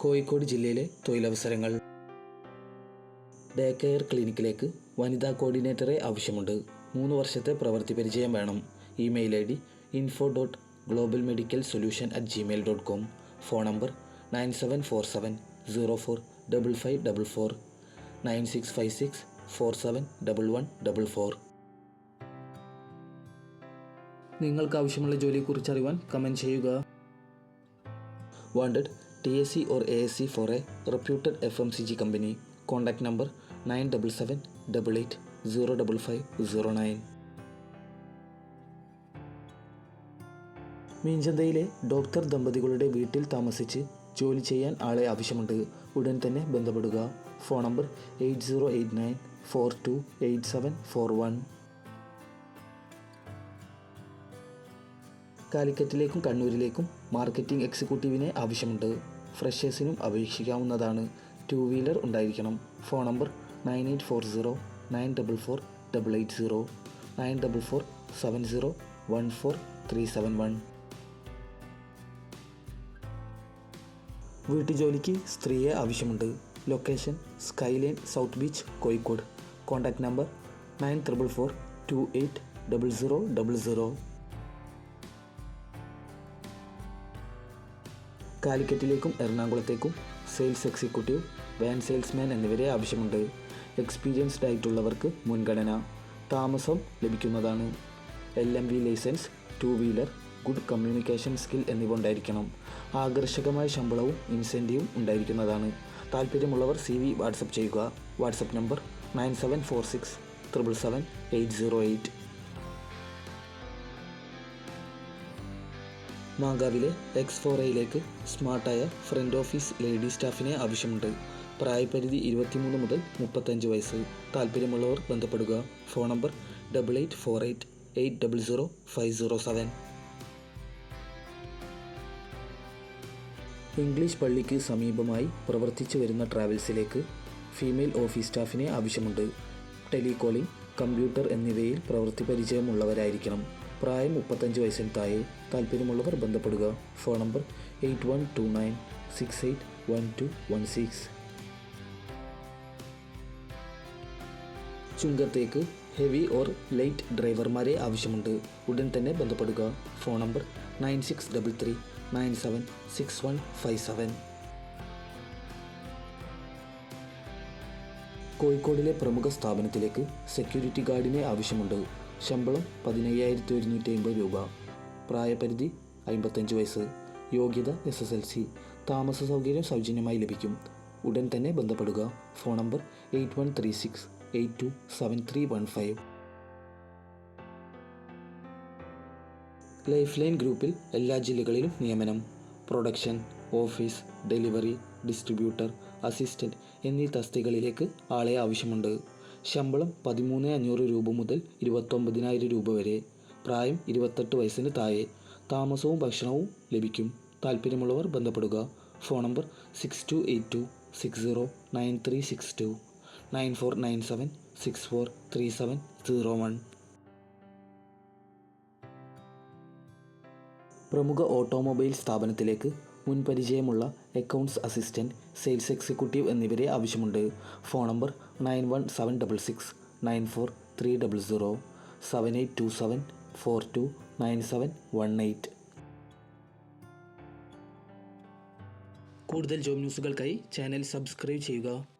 കോഴിക്കോട് ജില്ലയിലെ തൊഴിലവസരങ്ങൾ. Day care ക്ലിനിക്കിലേക്ക് വനിതാ കോർഡിനേറ്ററെ ആവശ്യമുണ്ട്. മൂന്ന് വർഷത്തെ പ്രവൃത്തി പരിചയം വേണം. Email I D info dot global medical solution at Gmail dot com phone number nine seven four seven zero four double five double four nine six five six four seven double one double four. നിങ്ങൾക്ക് ആവശ്യമുള്ള ജോലിയെക്കുറിച്ച് അറിയുവാൻ comment ചെയ്യുക. Wanted T S C or A S C for a reputed F M C G company contact number nine double seven double eight zero double five zero nine മീൻചന്തയിലെ doctor ദമ്പതികളുടെ വീട്ടിൽ താമസിച്ച് ജോലി ചെയ്യാൻ ആളെ ആവശ്യമുണ്ട്. ഉടൻ തന്നെ ബന്ധപ്പെടുക. Phone number eight zero eight nine four two eight seven four one. കാലിക്കറ്റിലേക്കും കണ്ണൂരിലേക്കും മാർക്കറ്റിംഗ് എക്സിക്യൂട്ടീവിനെ ആവശ്യമുണ്ട്. ഫ്രഷേഴ്സിനും അപേക്ഷിക്കാവുന്നതാണ്. ടു വീലർ ഉണ്ടായിരിക്കണം. Phone number nine eight four zero nine double four double eight zero nine double four seven zero one four three seven one. വീട്ടുജോലിക്ക് സ്ത്രീയെ ആവശ്യമുണ്ട്. Location skyline south beach Kozhikode. Contact number nine triple four two eight double zero double zero. കാലിക്കറ്റിലേക്കും എറണാകുളത്തേക്കും sales executive van salesman എന്നിവരെ ആവശ്യമുണ്ട്. Experienced ആയിട്ടുള്ളവർക്ക് മുൻഗണന. താമസം ലഭിക്കുന്നതാണ്. L M V licence two wheeler good communication skill എന്നിവ ഉണ്ടായിരിക്കണം. ആകർഷകമായ ശമ്പളവും ഇൻസെന്റീവും ഉണ്ടായിരിക്കുന്നതാണ്. താല്പര്യമുള്ളവർ സി വി വാട്സപ്പ് ചെയ്യുക. WhatsApp number nine seven four six triple seven eight zero eight. മാങ്കാവിലെ X ഫോറയിലേക്ക് സ്മാർട്ടായ ഫ്രണ്ട് ഓഫീസ് ലേഡി സ്റ്റാഫിനെ ആവശ്യമുണ്ട്. പ്രായപരിധി ഇരുപത്തിമൂന്ന് മുതൽ മുപ്പത്തഞ്ച് വയസ്സ്. താല്പര്യമുള്ളവർ ബന്ധപ്പെടുക. Phone number double eight four eight eight double zero five zero seven. English പള്ളിക്ക് സമീപമായി പ്രവർത്തിച്ചു വരുന്ന ട്രാവൽസിലേക്ക് ഫീമെയിൽ ഓഫീസ് സ്റ്റാഫിനെ ആവശ്യമുണ്ട്. ടെലികോളിംഗ് കമ്പ്യൂട്ടർ എന്നിവയിൽ പ്രവൃത്തി പരിചയമുള്ളവരായിരിക്കണം. പ്രായം മുപ്പത്തഞ്ച് വയസ്സിൽ താഴെ താല്പര്യമുള്ളവർ ബന്ധപ്പെടുക. Phone number eight one two nine six eight one two one six. ചുങ്കത്തേക്ക് heavy or light ഡ്രൈവർമാരെ ആവശ്യമുണ്ട്. ഉടൻ തന്നെ ബന്ധപ്പെടുക. Phone number nine six double three nine seven six one five seven. കോഴിക്കോടിലെ പ്രമുഖ സ്ഥാപനത്തിലേക്ക് സെക്യൂരിറ്റി ഗാർഡിനെ ആവശ്യമുണ്ട്. ശമ്പളം പതിനയ്യായിരത്തി ഒരുന്നൂറ്റി അൻപത് രൂപ. പ്രായപരിധി അമ്പത്തഞ്ച് വയസ്സ്. യോഗ്യത എസ് എസ് എൽ സി. താമസ സൗകര്യം സൗജന്യമായി ലഭിക്കും. ഉടൻ തന്നെ ബന്ധപ്പെടുക. Phone number eight one three six eight two seven three one five. Life line ഗ്രൂപ്പിൽ എല്ലാ ജില്ലകളിലും നിയമനം. Production office delivery distributor assistant എന്നീ തസ്തികകളിലേക്ക് ആളെ ആവശ്യമുണ്ട്. ശമ്പളം പതിമൂന്ന് അഞ്ഞൂറ് രൂപ മുതൽ ഇരുപത്തൊമ്പതിനായിരം രൂപ വരെ. പ്രായം ഇരുപത്തെട്ട് വയസ്സിന് താഴെ. താമസവും ഭക്ഷണവും ലഭിക്കും. താല്പര്യമുള്ളവർ ബന്ധപ്പെടുക. Phone number six two eight two six zero nine three six two nine four nine seven six four three seven zero one പ്രമുഖ ഓട്ടോമൊബൈൽ സ്ഥാപനത്തിലേക്ക് മുൻപരിചയമുള്ള അക്കൗണ്ട്സ് അസിസ്റ്റന്റ് സെയിൽസ് എക്സിക്യൂട്ടീവ് എന്നിവരെ ആവശ്യമുണ്ട്. Phone number nine one seven double six nine four three double zero seven eight two seven four two nine seven one eight. കൂടുതൽ job ന്യൂസുകൾക്കായി channel subscribe ചെയ്യുക.